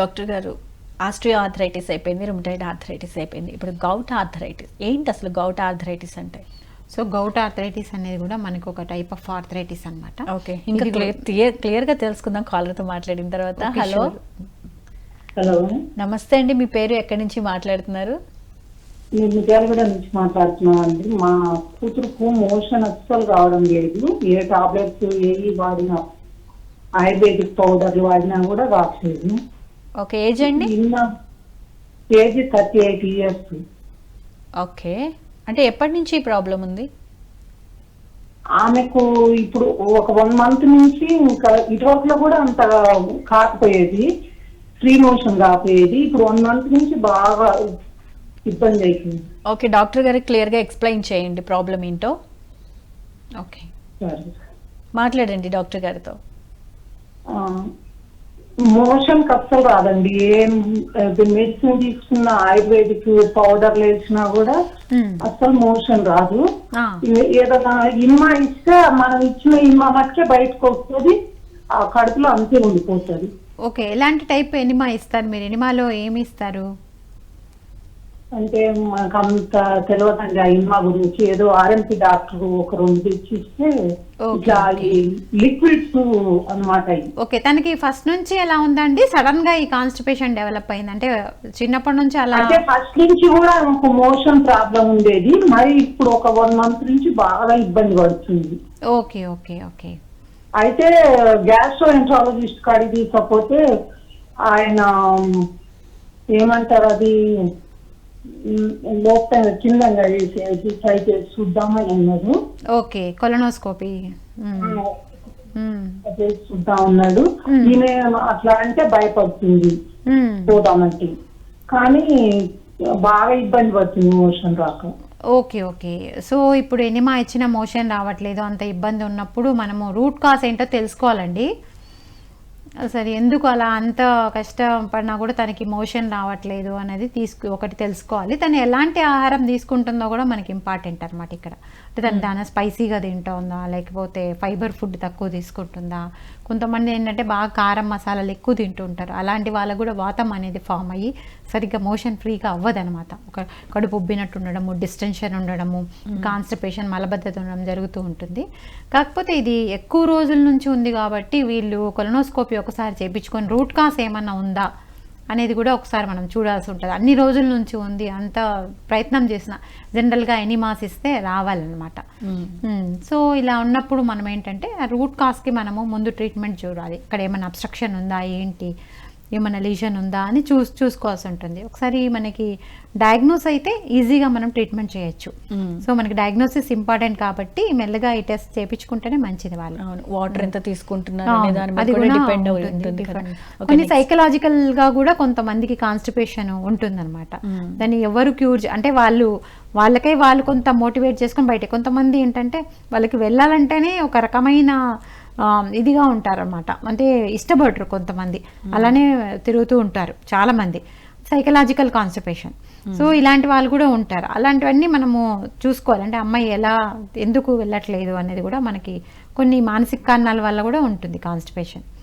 Doctor గారు osteoarthritis అయిపోయింది rheumatoid arthritis అయిపోయింది. ఇప్పుడు గౌట్ ఆర్థరైటిస్ ఏంటి అసలు గౌట్ ఆర్థరైటిస్ అంటే? సో గౌట్ ఆర్థరైటిస్ అనేది కూడా మనకు ఒక టైప్ ఆఫ్ ఆర్థరైటిస్ అనమాట ఓకే ఇంకా క్లియర్గా తెలుసుకుందాం కాలర్తో మాట్లాడిన తర్వాత. హలో. హలో నమస్తే అండి మీ పేరు ఎక్కడి నుంచి మాట్లాడుతున్నారు? నేను మిర్యాలగూడ నుంచి మాట్లాడుతున్నాను అండి మా కూతురుకు మోషన్ అస్సలు రావడం లేదు. ఏ టాబ్లెట్స్ ఏవి వాడినా ఆయుర్వేదిక్ పౌడర్లు వాడినా కూడా రావట్లేదు. ఓకే ఏజ్ అండి? Age thirty eight years. Okay అంటే ఎప్పటి నుంచి ఈ ప్రాబ్లం ఉంది? ఆమెకు ఇప్పుడు ఒక వన్ మంత్ నుంచి ఇంకా ఇటువరకులో కూడా అంత కాకపోయేది ఫ్రీ మోషన్ కాకపోయేది ఇప్పుడు వన్ మంత్ నుంచి బాగా ఇబ్బంది అవుతుంది ఓకే డాక్టర్ గారికి క్లియర్గా ఎక్స్ప్లెయిన్ చేయండి ప్రాబ్లం ఏంటో. ఓకే. మాట్లాడండి డాక్టర్ గారితో. మోషన్ అస్సలు రాదండి ఏం మెడిసిన్ తీసుకున్న ఆయుర్వేదిక్ పౌడర్లు వేసినా కూడా అస్సలు మోషన్ రాదు. ఏదైనా ఇమ్మా ఇస్తే మనం ఇచ్చిన ఇమ్మా మట్టుకే బయటకు వస్తుంది ఆ కడుపులో అంతే ఉండిపోతుంది. ఓకే ఎలాంటి టైప్ ఎనిమా ఇస్తారు మీరు? ఎనిమాలో ఏమి ఇస్తారు? అంటే మనకు అంత తెలియదండి ఇమ్మా గురించి. ఏదో ఆర్ఎంపీ డాక్టర్ ఒక రెండు ఇస్తే ఇట్లా లిక్విడ్స్ అన్నమాట ఇవి ఓకే తనకి ఫస్ట్ నుంచి ఎలా ఉందండి? సడన్గా ఈ కాన్స్టిపేషన్ డెవలప్ అయింది. అంటే చిన్నప్పటి నుంచి అలా అంటే ఫస్ట్ నుంచి కూడా నాకు మోషన్ ప్రాబ్లం ఉండేది. మరి ఇప్పుడు ఒక వన్ మంత్ నుంచి బాగా ఇబ్బంది పడుతుంది. Okay okay okay. అయితే గ్యాస్ట్రో ఎంట్రాలజిస్ట్ కాడికి తీసుకపోతే ఆయన ఏమంటారు అది? వేసేసి ట్రై చేసి చూద్దామని అన్నారు ఓకే కొలనోస్కోపీ. చూద్దాం అన్నాడు. ఈయన అట్లా అంటే భయపడుతుంది. పోదామంటే. కానీ బాగా ఇబ్బంది పడుతుంది మోషన్ రాక. Okay okay. సో ఇప్పుడు ఎనిమా ఇచ్చిన మోషన్ రావట్లేదు అంత ఇబ్బంది ఉన్నప్పుడు మనము రూట్ కాస్ ఏంటో తెలుసుకోవాలండి. సరే ఎందుకు అలా అంత కష్టపడినా కూడా తనకి మోషన్ రావట్లేదు అనేది తీసుకు ఒకటి తెలుసుకోవాలి. తను ఎలాంటి ఆహారం తీసుకుంటుందో కూడా మనకి ఇంపార్టెంట్ అనమాట ఇక్కడ. అంటే తను దాని స్పైసీగా తింటుందా లేకపోతే ఫైబర్ ఫుడ్ తక్కువ తీసుకుంటుందా? కొంతమంది ఏంటంటే బాగా కారం మసాలాలు ఎక్కువ తింటుంటారు. అలాంటి వాళ్ళకు కూడా వాతం అనేది ఫామ్ అయ్యి సరిగ్గా మోషన్ ఫ్రీగా అవ్వదనమాట ఒక కడుపు ఉబ్బినట్టు ఉండడము డిస్టెన్షన్ ఉండడము కాన్స్టిపేషన్ మలబద్ధత ఉండడం జరుగుతూ ఉంటుంది. కాకపోతే ఇది ఎక్కువ రోజుల నుంచి ఉంది కాబట్టి వీళ్ళు కొలనోస్కోపీ ఒకసారి చేయించుకొని రూట్ కాస్ ఏమన్నా ఉందా అనేది కూడా ఒకసారి మనం చూడాల్సి ఉంటుంది. అన్ని రోజుల నుంచి ఉంది అంత ప్రయత్నం చేసిన. జనరల్గా ఎనిమాస్ ఇస్తే రావాలన్నమాట. సో ఇలా ఉన్నప్పుడు మనం ఏంటంటే రూట్ కాస్కి మనము ముందు ట్రీట్మెంట్ చూడాలి. ఇక్కడ ఏమైనా అబ్స్ట్రక్షన్ ఉందా ఏంటి? ఏమైనా లీజన్ ఉందా అని చూస్ చూసుకోవాల్సి ఉంటుంది. ఒకసారి మనకి డయాగ్నోస్ అయితే ఈజీగా మనం ట్రీట్మెంట్ చేయొచ్చు. సో మనకి డయాగ్నోసిస్ ఇంపార్టెంట్ కాబట్టి మెల్లగా ఈ టెస్ట్ చేయించుకుంటేనే మంచిది వాళ్ళు. వాటర్ ఎంత తీసుకుంటున్నారు కొన్ని. సైకలాజికల్గా కూడా కొంతమందికి కాన్స్టిపేషన్ ఉంటుందన్నమాట. దాన్ని ఎవరు క్యూర్ అంటే వాళ్ళు వాళ్ళకే వాళ్ళు కొంత మోటివేట్ చేసుకొని బయట కొంతమంది ఏంటంటే వాళ్ళకి వెళ్ళాలంటేనే ఒక రకమైన ఇదిగా ఉంటారన్నమాట. అంటే ఇష్టపడరు కొంతమంది. అలానే తిరుగుతూ ఉంటారు చాలా మంది సైకలాజికల్ కాన్స్టిపేషన్ సో ఇలాంటి వాళ్ళు కూడా ఉంటారు. అలాంటివన్నీ మనము చూసుకోవాలి. అంటే అమ్మాయి ఎలా ఎందుకు వెళ్ళట్లేదు అనేది కూడా మనకి కొన్ని మానసిక కారణాల వల్ల కూడా ఉంటుంది కాన్స్టిపేషన్